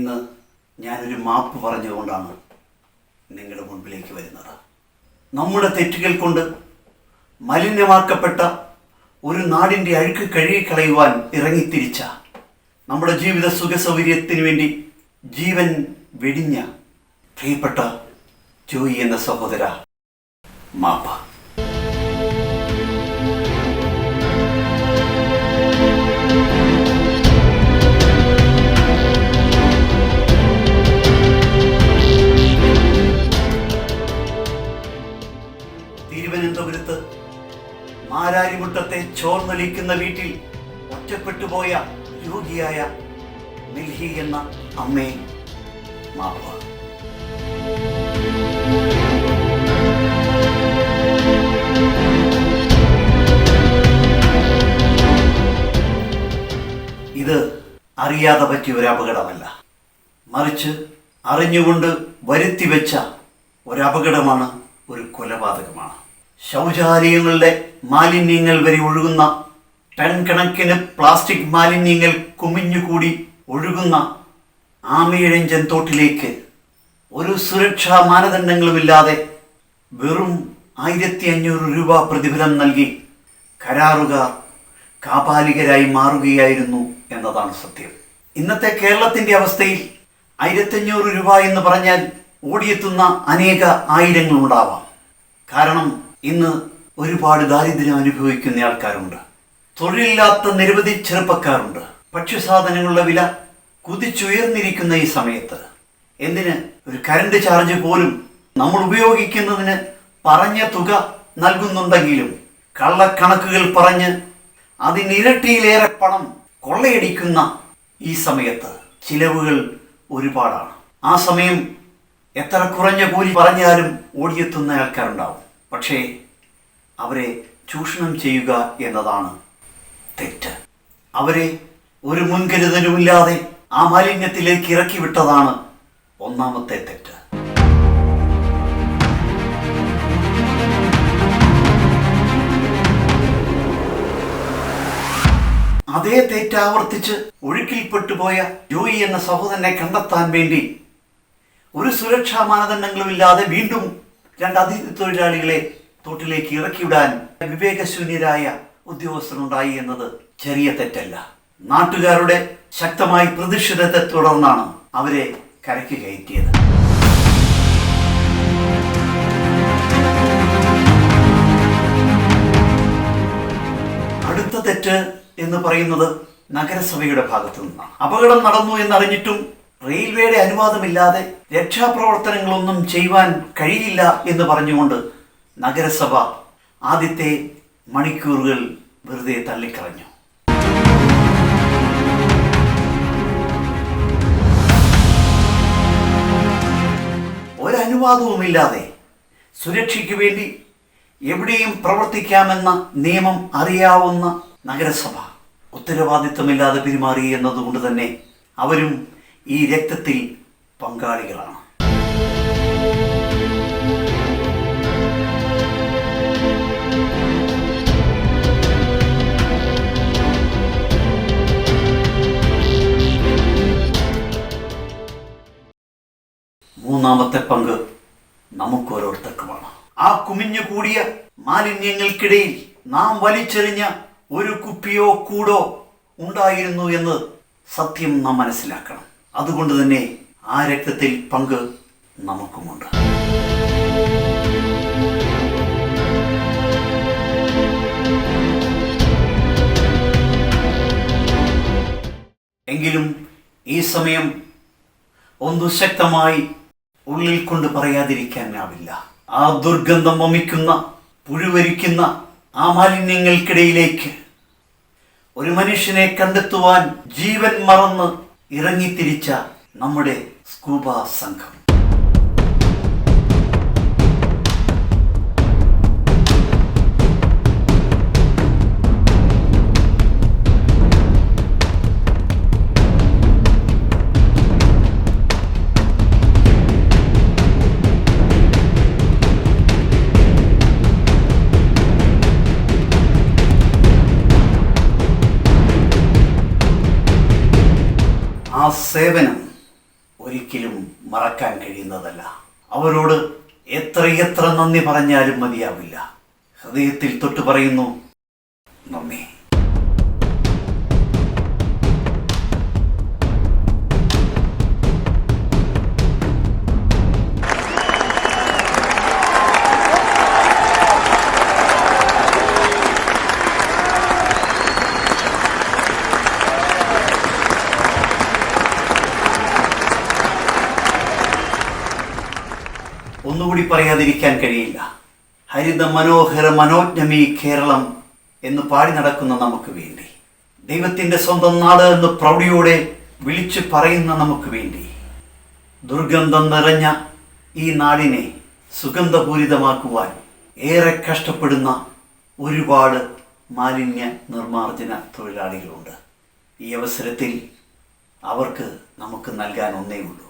ഇന്ന് ഞാനൊരു മാപ്പ് പറഞ്ഞുകൊണ്ടാണ് നിങ്ങളുടെ മുൻപിലേക്ക് വരുന്നത്. നമ്മുടെ തെറ്റുകൾ കൊണ്ട് മലിനമാക്കപ്പെട്ട ഒരു നാടിന്റെ അഴുക്ക് കഴുകിക്കളയുവാൻ ഇറങ്ങിത്തിരിച്ച നമ്മുടെ ജീവിത സുഖസൗകര്യത്തിന് വേണ്ടി ജീവൻ വെടിഞ്ഞ പ്രിയപ്പെട്ട ജോയി എന്ന സഹോദര മാപ്പ. മാരാരിമുട്ടത്തെ ചോർന്നൊലിക്കുന്ന വീട്ടിൽ ഒറ്റപ്പെട്ടുപോയ രോഗിയായ മിൽഹി എന്ന അമ്മയെ മാപ്പ ഇത് അറിയാതെ പറ്റിയ ഒരു അപകടമല്ല. മറിച്ച് അറിഞ്ഞുകൊണ്ട് വരുത്തി വെച്ച ഒരു അപകടമാണ് ഒരു കൊലപാതകമാണ്. ശൗചാലയങ്ങളുടെ മാലിന്യങ്ങൾ വരെ ഒഴുകുന്ന ടൺ കണക്കിന് പ്ലാസ്റ്റിക് മാലിന്യങ്ങൾ കുമിഞ്ഞുകൂടി ഒഴുകുന്ന ആമയിഴഞ്ചൻ തോട്ടിലേക്ക് ഒരു സുരക്ഷാ മാനദണ്ഡങ്ങളുമില്ലാതെ വെറും ആയിരത്തി അഞ്ഞൂറ് രൂപ പ്രതിഫലം നൽകി കരാറുകാർ കാപാലികരായി മാറുകയായിരുന്നു എന്നതാണ് സത്യം. ഇന്നത്തെ കേരളത്തിന്റെ അവസ്ഥയിൽ ആയിരത്തഞ്ഞൂറ് രൂപ എന്ന് പറഞ്ഞാൽ ഓടിയെത്തുന്ന അനേക ആയിരങ്ങളുണ്ടാവാം. കാരണം ഇന്ന് ഒരുപാട് ദാരിദ്ര്യം അനുഭവിക്കുന്ന ആൾക്കാരുണ്ട്. തൊഴിലില്ലാത്ത നിരവധി ചെറുപ്പക്കാരുണ്ട്. ഭക്ഷ്യസാധനങ്ങളുടെ വില കുതിച്ചുയർന്നിരിക്കുന്ന ഈ സമയത്ത് എന്തിന് ഒരു കരണ്ട് ചാർജ് പോലും നമ്മൾ ഉപയോഗിക്കുന്നതിന് പറഞ്ഞ തുക നൽകുന്നുണ്ടെങ്കിലും കള്ളക്കണക്കുകൾ പറഞ്ഞ് അതിനിരട്ടിയിലേറെ പണം കൊള്ളയടിക്കുന്ന ഈ സമയത്ത് ചിലവുകൾ ഒരുപാടാണ്. ആ സമയം എത്ര കുറഞ്ഞ കൂലി പറഞ്ഞാലും ഓടിയെത്തുന്ന ആൾക്കാരുണ്ടാവും. പക്ഷേ അവരെ ചൂഷണം ചെയ്യുക എന്നതാണ് തെറ്റ്. അവരെ ഒരു മുൻകരുതലുമില്ലാതെ ആ മാലിന്യത്തിലേക്ക് ഇറക്കി വിട്ടതാണ് ഒന്നാമത്തെ തെറ്റ്. അതേ തെറ്റ് ആവർത്തിച്ച് ഒഴുക്കിൽപ്പെട്ടുപോയ ജോയി എന്ന സഹോദരനെ കണ്ടെത്താൻ വേണ്ടി ഒരു സുരക്ഷാ മാനദണ്ഡങ്ങളുമില്ലാതെ വീണ്ടും രണ്ട് അതിഥി തൊഴിലാളികളെ തോട്ടിലേക്ക് ഇറക്കിവിടാൻ വിവേകശൂന്യരായ ഉദ്യോഗസ്ഥരുണ്ടായി എന്നത് ചെറിയ തെറ്റല്ല. നാട്ടുകാരുടെ ശക്തമായി പ്രതിഷേധത്തെ തുടർന്നാണ് അവരെ കരയ്ക്ക് കയറ്റിയത്. അടുത്ത തെറ്റ് എന്ന് പറയുന്നത് നഗരസഭയുടെ ഭാഗത്തു നിന്നാണ്. അപകടം നടന്നു എന്നറിഞ്ഞിട്ടും റെയിൽവേയുടെ അനുവാദമില്ലാതെ രക്ഷാപ്രവർത്തനങ്ങളൊന്നും ചെയ്യുവാൻ കഴിയില്ല എന്ന് പറഞ്ഞുകൊണ്ട് നഗരസഭ ആദ്യത്തെ മണിക്കൂറുകൾ വെറുതെ തള്ളിക്കളഞ്ഞു. ഒരനുവാദവുമില്ലാതെ സുരക്ഷയ്ക്ക് വേണ്ടി എവിടെയും പ്രവർത്തിക്കാമെന്ന നിയമം അറിയാവുന്ന നഗരസഭ ഉത്തരവാദിത്വമില്ലാതെ പെരുമാറി എന്നതുകൊണ്ട് തന്നെ അവരും ഈ രക്തത്തിൽ പങ്കാളികളാണ്. മൂന്നാമത്തെ പങ്ക് നമുക്കോരോരുത്തർക്കുമാണ്. ആ കുമിഞ്ഞു കൂടിയ മാലിന്യങ്ങൾക്കിടയിൽ നാം വലിച്ചെറിഞ്ഞ ഒരു കുപ്പിയോ കൂടോ ഉണ്ടായിരുന്നു എന്ന് സത്യം നാം മനസ്സിലാക്കണം. അതുകൊണ്ട് തന്നെ ആ രക്തത്തിൽ പങ്ക് നമുക്കുമുണ്ട്. എങ്കിലും ഈ സമയം ഒന്നു ശക്തമായി ഉള്ളിൽ കൊണ്ട് പറയാതിരിക്കാനാവില്ല. ആ ദുർഗന്ധം വമിക്കുന്ന പുഴുവരിക്കുന്ന ആ മാലിന്യങ്ങൾക്കിടയിലേക്ക് ഒരു മനുഷ്യനെ കണ്ടെത്തുവാൻ ജീവൻ മറന്ന് ഇറങ്ങിത്തിരിച്ച നമ്മുടെ സ്കൂബ സംഘം. സേവനം ഒരിക്കലും മറക്കാൻ കഴിയുന്നതല്ല. അവരോട് എത്രയെത്ര നന്ദി പറഞ്ഞാലും മതിയാവില്ല. ഹൃദയത്തിൽ തൊട്ട് പറയുന്നു നന്ദി. ഒന്നുകൂടി പറയാതിരിക്കാൻ കഴിയില്ല. ഹരിത മനോഹര മനോജ്ഞമീ കേരളം എന്ന് പാടി നടക്കുന്ന നമുക്ക് വേണ്ടി ദൈവത്തിന്റെ സ്വന്തം നാട് എന്ന് പ്രൗഢിയോടെ വിളിച്ചു പറയുന്ന നമുക്ക് വേണ്ടി ദുർഗന്ധം നിറഞ്ഞ ഈ നാടിനെ സുഗന്ധപൂരിതമാക്കുവാൻ ഏറെ കഷ്ടപ്പെടുന്ന ഒരുപാട് മാലിന്യ നിർമ്മാർജന തൊഴിലാളികളുണ്ട്. ഈ അവസരത്തിൽ അവർക്ക് നമുക്ക് നൽകാൻ ഒന്നേ ഉള്ളൂ